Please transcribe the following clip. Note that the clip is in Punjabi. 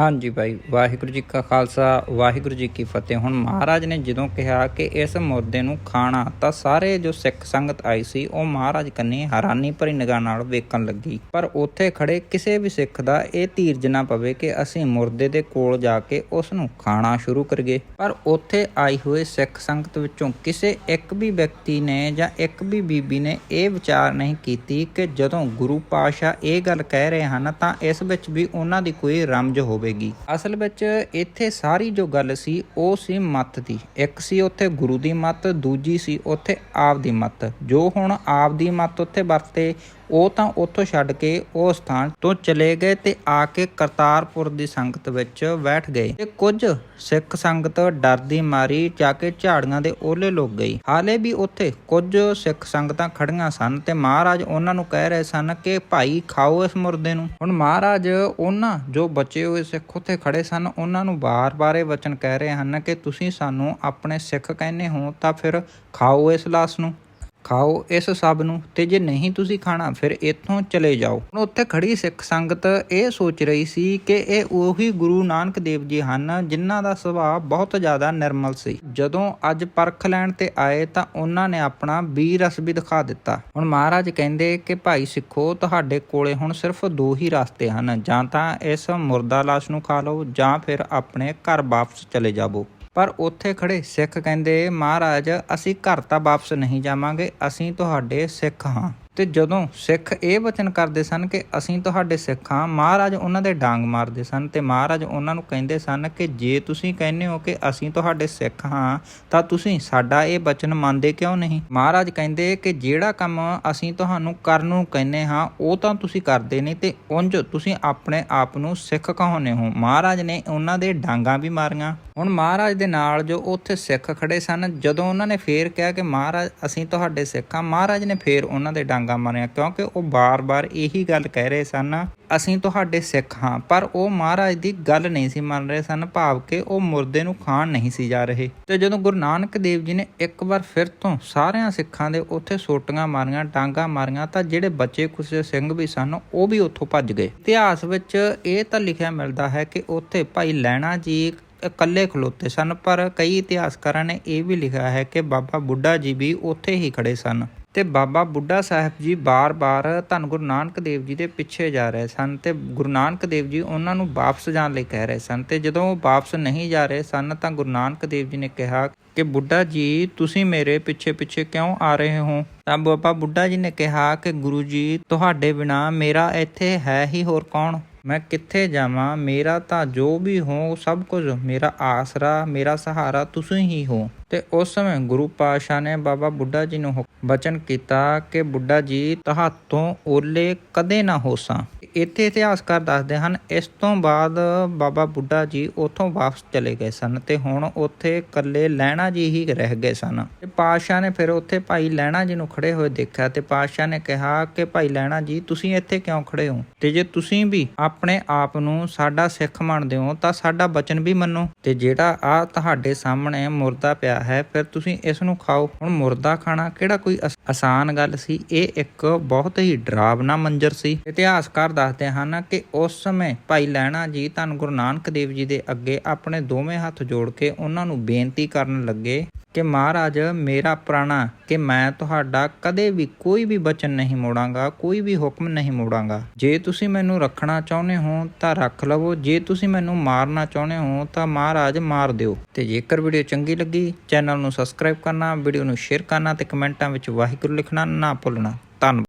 ਹਾਂਜੀ ਭਾਈ, ਵਾਹਿਗੁਰੂ ਜੀ ਕਾ ਖਾਲਸਾ, ਵਾਹਿਗੁਰੂ ਜੀ ਕੀ ਫਤਿਹ। ਹੁਣ ਮਹਾਰਾਜ ਨੇ ਜਦੋਂ ਕਿਹਾ ਕਿ ਇਸ ਮੁਰਦੇ ਨੂੰ ਖਾਣਾ, ਤਾਂ ਸਾਰੇ ਜੋ ਸਿੱਖ ਸੰਗਤ ਆਈ ਸੀ, ਉਹ ਮਹਾਰਾਜ ਕੰਨੀ ਹੈਰਾਨੀ ਭਰੀ ਨਿਗਾਹ ਨਾਲ ਵੇਖਣ ਲੱਗੀ। ਪਰ ਉੱਥੇ ਖੜੇ ਕਿਸੇ ਵੀ ਸਿੱਖ ਦਾ ਇਹ ਧੀਰਜ ਨਾ ਪਵੇ ਕਿ ਅਸੀਂ ਮੁਰਦੇ ਦੇ ਕੋਲ ਜਾ ਕੇ ਉਸ ਨੂੰ ਖਾਣਾ ਸ਼ੁਰੂ ਕਰੀਏ। ਪਰ ਉੱਥੇ ਆਈ ਹੋਏ ਸਿੱਖ ਸੰਗਤ ਵਿੱਚੋਂ ਕਿਸੇ ਇੱਕ ਵੀ ਵਿਅਕਤੀ ਨੇ ਜਾਂ ਇੱਕ ਵੀ ਬੀਬੀ ਨੇ ਇਹ ਵਿਚਾਰ ਨਹੀਂ ਕੀਤੀ ਕਿ ਜਦੋਂ ਗੁਰੂ ਪਾਸ਼ਾ ਇਹ ਗੱਲ ਕਹਿ ਰਹੇ ਹਨ, ਤਾਂ ਇਸ ਵਿੱਚ ਵੀ ਉਹਨਾਂ ਦੀ ਕੋਈ ਰਮਜ ਹੋਵੇ। ਹੋਵੇਗੀ। ਅਸਲ ਵਿੱਚ ਇੱਥੇ ਸਾਰੀ ਜੋ ਗੱਲ ਸੀ, ਉਹ ਸੀ ਮੱਤ ਦੀ। ਇੱਕ ਸੀ ਉੱਥੇ ਗੁਰੂ ਦੀ ਮੱਤ, ਦੂਜੀ ਸੀ ਉੱਥੇ ਆਪ ਦੀ ਮਤ। ਜੋ ਹੁਣ ਆਪ ਦੀ ਮਤ ਉੱਥੇ ਵਰਤੇ, ਉਹ ਤਾਂ ਉੱਥੋਂ ਛੱਡ ਕੇ ਉਹ ਸਥਾਨ ਤੋਂ ਚਲੇ ਗਏ ਤੇ ਆ ਕੇ ਕਰਤਾਰਪੁਰ ਦੀ ਸੰਗਤ ਵਿੱਚ ਬੈਠ ਗਏ। ਤੇ ਕੁਝ ਸਿੱਖ ਸੰਗਤ ਡਰ ਦੀ ਮਾਰੀ, ਜਾ ਕੇ ਝਾੜੀਆਂ ਦੇ ਓਲੇ ਲੁਕ ਗਈ ਹਾਲੇ ਵੀ ਉੱਥੇ ਕੁਝ ਸਿੱਖ ਸੰਗਤਾਂ ਖੜੀਆਂ ਸਨ ਤੇ ਮਹਾਰਾਜ ਉਹਨਾਂ ਨੂੰ ਕਹਿ ਰਹੇ ਸਨ ਕਿ ਭਾਈ ਖਾਓ ਇਸ ਮੁਰਦੇ ਨੂੰ। ਹੁਣ ਮਹਾਰਾਜ ਉਹਨਾਂ ਜੋ ਬਚੇ ਹੋਏ ਸਿੱਖ ਉੱਥੇ ਖੜੇ ਸਨ, ਉਹਨਾਂ ਨੂੰ ਬਾਰ-ਬਾਰ ਇਹ ਵਚਨ ਕਹਿ ਰਹੇ ਹਨ ਕਿ ਤੁਸੀਂ ਸਾਨੂੰ ਆਪਣੇ ਸਿੱਖ ਕਹਿੰਦੇ ਹੋ ਤਾਂ ਫਿਰ ਖਾਓ ਇਸ ਲਾਸ਼ ਨੂੰ। ਖਾਓ ਇਸ ਸਭ ਨੂੰ ਤੇ ਜੇ ਨਹੀਂ ਤੁਸੀਂ ਖਾਣਾ, ਫਿਰ ਇੱਥੋਂ ਚਲੇ ਜਾਓ। ਹੁਣ ਉੱਥੇ ਖੜੀ ਸਿੱਖ ਸੰਗਤ ਇਹ ਸੋਚ ਰਹੀ ਸੀ ਕਿ ਇਹ ਉਹੀ ਗੁਰੂ ਨਾਨਕ ਦੇਵ ਜੀ ਹਨ ਜਿਨ੍ਹਾਂ ਦਾ ਸੁਭਾਅ ਬਹੁਤ ਜ਼ਿਆਦਾ ਨਿਰਮਲ ਸੀ। ਜਦੋਂ ਅੱਜ ਪਰਖ ਲੈਣ ਤੇ ਆਏ ਤਾਂ ਉਹਨਾਂ ਨੇ ਆਪਣਾ ਵੀ ਰਸ ਵੀ ਦਿਖਾ ਦਿੱਤਾ। ਹੁਣ ਮਹਾਰਾਜ ਕਹਿੰਦੇ ਕਿ ਭਾਈ ਸਿੱਖੋ, ਤੁਹਾਡੇ ਕੋਲੇ ਹੁਣ ਸਿਰਫ ਦੋ ਹੀ ਰਸਤੇ ਹਨ। ਜਾਂ ਤਾਂ ਇਸ ਮੁਰਦਾ ਲਾਸ਼ ਨੂੰ ਖਾ ਲਓ ਜਾਂ ਫਿਰ ਆਪਣੇ ਘਰ ਵਾਪਸ ਚਲੇ ਜਾਵੋ। ਪਰ ਉੱਥੇ ਖੜੇ ਸਿੱਖ ਕਹਿੰਦੇ, ਮਹਾਰਾਜ, ਅਸੀਂ ਘਰ ਤਾਂ ਵਾਪਸ ਨਹੀਂ ਜਾਵਾਂਗੇ, ਅਸੀਂ ਤੁਹਾਡੇ ਸਿੱਖ ਹਾਂ। ਤੇ ਜਦੋਂ ਸਿੱਖ ਇਹ ਵਚਨ ਕਰਦੇ ਸਨ ਕਿ ਅਸੀਂ ਤੁਹਾਡੇ ਸਿੱਖ ਹਾਂ, ਮਹਾਰਾਜ ਉਹਨਾਂ ਦੇ ਡਾਂਗ ਮਾਰਦੇ ਸਨ ਤੇ ਮਹਾਰਾਜ ਉਹਨਾਂ ਨੂੰ ਕਹਿੰਦੇ ਸਨ ਕਿ ਜੇ ਤੁਸੀਂ ਕਹਿੰਦੇ ਹੋ ਕਿ ਅਸੀਂ ਤੁਹਾਡੇ ਸਿੱਖ ਹਾਂ, ਤਾਂ ਤੁਸੀਂ ਸਾਡਾ ਇਹ ਵਚਨ ਮੰਨਦੇ ਕਿਉਂ ਨਹੀਂ? ਮਹਾਰਾਜ ਕਹਿੰਦੇ ਕਿ ਜਿਹੜਾ ਕੰਮ ਅਸੀਂ ਤੁਹਾਨੂੰ ਕਰਨ ਨੂੰ ਕਹਿੰਦੇ ਹਾਂ, ਉਹ ਤਾਂ ਤੁਸੀਂ ਕਰਦੇ ਨਹੀਂ ਤੇ ਉਂਝ ਤੁਸੀਂ ਆਪਣੇ ਆਪ ਨੂੰ ਸਿੱਖ ਕਹਾਉਂਦੇ ਹੋ। ਮਹਾਰਾਜ ਨੇ ਉਹਨਾਂ ਦੇ ਡਾਂਗਾਂ ਵੀ ਮਾਰੀਆਂ। ਹੁਣ ਮਹਾਰਾਜ ਦੇ ਨਾਲ ਜੋ ਉੱਥੇ ਸਿੱਖ ਖੜੇ ਸਨ, ਜਦੋਂ ਉਹਨਾਂ ਨੇ ਫੇਰ ਕਿਹਾ ਕਿ ਮਹਾਰਾਜ ਅਸੀਂ ਤੁਹਾਡੇ ਸਿੱਖ ਹਾਂ, ਮਹਾਰਾਜ ਨੇ ਫੇਰ ਉਹਨਾਂ ਦੇ ਡਾਂਗ ਮਾਰਿਆ ਕਿਉਂਕਿ ਉਹ ਬਾਰ-ਬਾਰ ਇਹੀ ਗੱਲ ਕਹਿ ਰਹੇ ਸਨ, ਅਸੀਂ ਤੁਹਾਡੇ ਸਿੱਖ ਹਾਂ। ਪਰ ਉਹ ਮਹਾਰਾਜ ਦੀ ਗੱਲ ਨਹੀਂ ਸੀ ਮੰਨ ਰਹੇ ਸਨ, ਭਾਵ ਕਿ ਉਹ ਮੁਰਦੇ ਨੂੰ ਖਾਣ ਨਹੀਂ ਸੀ ਜਾ ਰਹੇ। ਤੇ ਜਦੋਂ ਗੁਰੂ ਨਾਨਕ ਦੇਵ ਜੀ ਨੇ ਇੱਕ ਵਾਰ ਫਿਰ ਤੋਂ ਸਾਰਿਆਂ ਸਿੱਖਾਂ ਦੇ ਉੱਥੇ ਸੋਟੀਆਂ ਮਾਰੀਆਂ, ਡਾਂਗਾ ਮਾਰੀਆਂ, ਤਾਂ ਜਿਹੜੇ ਬੱਚੇ ਕੁਸੇ ਸਿੰਘ ਵੀ ਸਨ, ਉਹ ਵੀ ਉੱਥੋਂ ਭੱਜ ਗਏ। ਇਤਿਹਾਸ ਵਿੱਚ ਇਹ ਤਾਂ ਲਿਖਿਆ ਮਿਲਦਾ ਹੈ ਕਿ ਉੱਥੇ ਭਾਈ ਲੈਣਾ ਜੀ ਇਕੱਲੇ ਖਲੋਤੇ ਸਨ, ਪਰ ਕਈ ਇਤਿਹਾਸਕਾਰਾਂ ਨੇ ਇਹ ਵੀ ਲਿਖਿਆ ਹੈ ਕਿ ਬਾਬਾ ਬੁੱਢਾ ਜੀ ਵੀ ਉੱਥੇ ਹੀ ਖੜੇ ਸਨ। ਤੇ ਬਾਬਾ ਬੁੱਢਾ ਸਾਹਿਬ ਜੀ ਬਾਰ-ਬਾਰ ਧੰਨ ਗੁਰੂ ਨਾਨਕ ਦੇਵ ਜੀ ਦੇ ਪਿੱਛੇ ਜਾ ਰਹੇ ਸਨ ਤੇ ਗੁਰੂ ਨਾਨਕ ਦੇਵ ਜੀ ਉਹਨਾਂ ਨੂੰ ਵਾਪਸ ਜਾਣ ਲਈ ਕਹਿ ਰਹੇ ਸਨ ਤੇ ਜਦੋਂ ਉਹ ਵਾਪਸ ਨਹੀਂ ਜਾ ਰਹੇ ਸਨ ਤਾਂ ਗੁਰੂ ਨਾਨਕ ਦੇਵ ਜੀ ਨੇ ਕਿਹਾ ਕਿ ਬੁੱਢਾ ਜੀ, ਤੁਸੀਂ ਮੇਰੇ ਪਿੱਛੇ-ਪਿੱਛੇ ਕਿਉਂ ਆ ਰਹੇ ਹੋ? ਤਾਂ ਬਾਬਾ ਬੁੱਢਾ ਜੀ ਨੇ ਕਿਹਾ ਕਿ ਗੁਰੂ ਜੀ, ਤੁਹਾਡੇ ਬਿਨਾ ਮੇਰਾ ਇੱਥੇ ਹੈ ਹੀ ਹੋਰ ਕੌਣ? ਮੈਂ ਕਿੱਥੇ ਜਾਵਾਂ? ਮੇਰਾ ਤਾਂ ਜੋ ਵੀ ਹੋ, ਸਭ ਕੁਝ, ਮੇਰਾ ਆਸਰਾ, ਮੇਰਾ ਸਹਾਰਾ ਤੁਸੀਂ ਹੀ ਹੋ। ਤੇ ਉਸ ਸਮੇਂ ਗੁਰੂ ਪਾਸ਼ਾ ਨੇ ਬਾਬਾ ਬੁੱਢਾ ਜੀ ਨੂੰ ਹੁਕ- ਬਚਨ ਕੀਤਾ ਕਿ ਬੁੱਢਾ ਜੀ, ਤੁਹਾਤੋਂ ਓਲੇ ਕਦੇ ਨਾ ਹੋਸਾਂ। ਇੱਥੇ ਇਤਿਹਾਸਕਾਰ ਦੱਸਦੇ ਹਨ, ਇਸ ਤੋਂ ਬਾਅਦ ਬਾਬਾ ਬੁੱਢਾ ਜੀ ਉੱਥੋਂ ਵਾਪਸ ਚਲੇ ਗਏ ਸਨ ਤੇ ਹੁਣ ਉੱਥੇ ਇਕੱਲੇ ਲੈਣਾ ਜੀ ਹੀ ਰਹਿ ਗਏ ਸਨ। ਤੇ ਪਾਤਸ਼ਾਹ ਨੇ ਫਿਰ ਉੱਥੇ ਭਾਈ ਲੈਣਾ ਜੀ ਨੂੰ ਖੜੇ ਹੋਏ ਦੇਖਿਆ ਤੇ ਪਾਤਸ਼ਾਹ ਨੇ ਕਿਹਾ ਕਿ ਭਾਈ ਲੈਣਾ ਜੀ, ਤੁਸੀਂ ਇੱਥੇ ਕਿਉਂ ਖੜੇ ਹੋ? ਤੇ ਜੇ ਤੁਸੀਂ ਵੀ ਆਪਣੇ ਆਪ ਨੂੰ ਸਾਡਾ ਸਿੱਖ ਮੰਨਦੇ ਹੋ ਤਾਂ ਸਾਡਾ ਬਚਨ ਵੀ ਮੰਨੋ। ਤੇ ਜਿਹੜਾ ਆ ਤੁਹਾਡੇ ਸਾਹਮਣੇ ਮੁਰਦਾ ਪਿਆ ਹੈ, ਫਿਰ ਤੁਸੀਂ ਇਸ ਨੂੰ ਖਾਓ। ਹੁਣ ਮੁਰਦਾ ਖਾਣਾ ਕਿਹੜਾ ਕੋਈ ਆਸ- ਆਸਾਨ ਗੱਲ ਸੀ? ਇਹ ਇੱਕ ਬਹੁਤ ਹੀ ਡਰਾਵਨਾ ਮੰਜ਼ਰ ਸੀ। ਇਤਿਹਾਸਕਾਰ ਦੱਸਦੇ ਹਨ ਕਿ ਉਸ ਸਮੇਂ ਭਾਈ ਲੈਣਾ ਜੀ ਧੰਨ ਗੁਰੂ ਨਾਨਕ ਦੇਵ ਜੀ ਦੇ ਅੱਗੇ ਆਪਣੇ ਦੋਵੇਂ ਹੱਥ ਜੋੜ ਕੇ ਉਹਨਾਂ ਨੂੰ ਬੇਨਤੀ ਕਰਨ ਲੱਗੇ ਕਿ ਮਹਾਰਾਜ, ਮੇਰਾ ਪ੍ਰਾਣਾ ਕਿ ਮੈਂ ਤੁਹਾਡਾ ਕਦੇ ਵੀ ਕੋਈ ਵੀ ਬਚਨ ਨਹੀਂ ਮੋੜਾਂਗਾ, ਕੋਈ ਵੀ ਹੁਕਮ ਨਹੀਂ ਮੋੜਾਂਗਾ। ਜੇ ਤੁਸੀਂ ਮੈਨੂੰ ਰੱਖਣਾ ਚਾਹੁੰਦੇ ਹੋ ਤਾਂ ਰੱਖ ਲਵੋ, ਜੇ ਤੁਸੀਂ ਮੈਨੂੰ ਮਾਰਨਾ ਚਾਹੁੰਦੇ ਹੋ ਤਾਂ ਮਹਾਰਾਜ ਮਾਰ ਦਿਓ। ਤੇ ਜੇਕਰ ਵੀਡੀਓ ਚੰਗੀ ਲੱਗੀ, ਚੈਨਲ ਨੂੰ ਸਬਸਕ੍ਰਾਈਬ ਕਰਨਾ, ਵੀਡੀਓ ਨੂੰ ਸ਼ੇਅਰ ਕਰਨਾ ਤੇ ਕਮੈਂਟਾਂ ਵਿੱਚ ਵਾਹਿਗੁਰੂ ਲਿਖਣਾ ਨਾ ਭੁੱਲਣਾ। ਧੰਨਵਾਦ।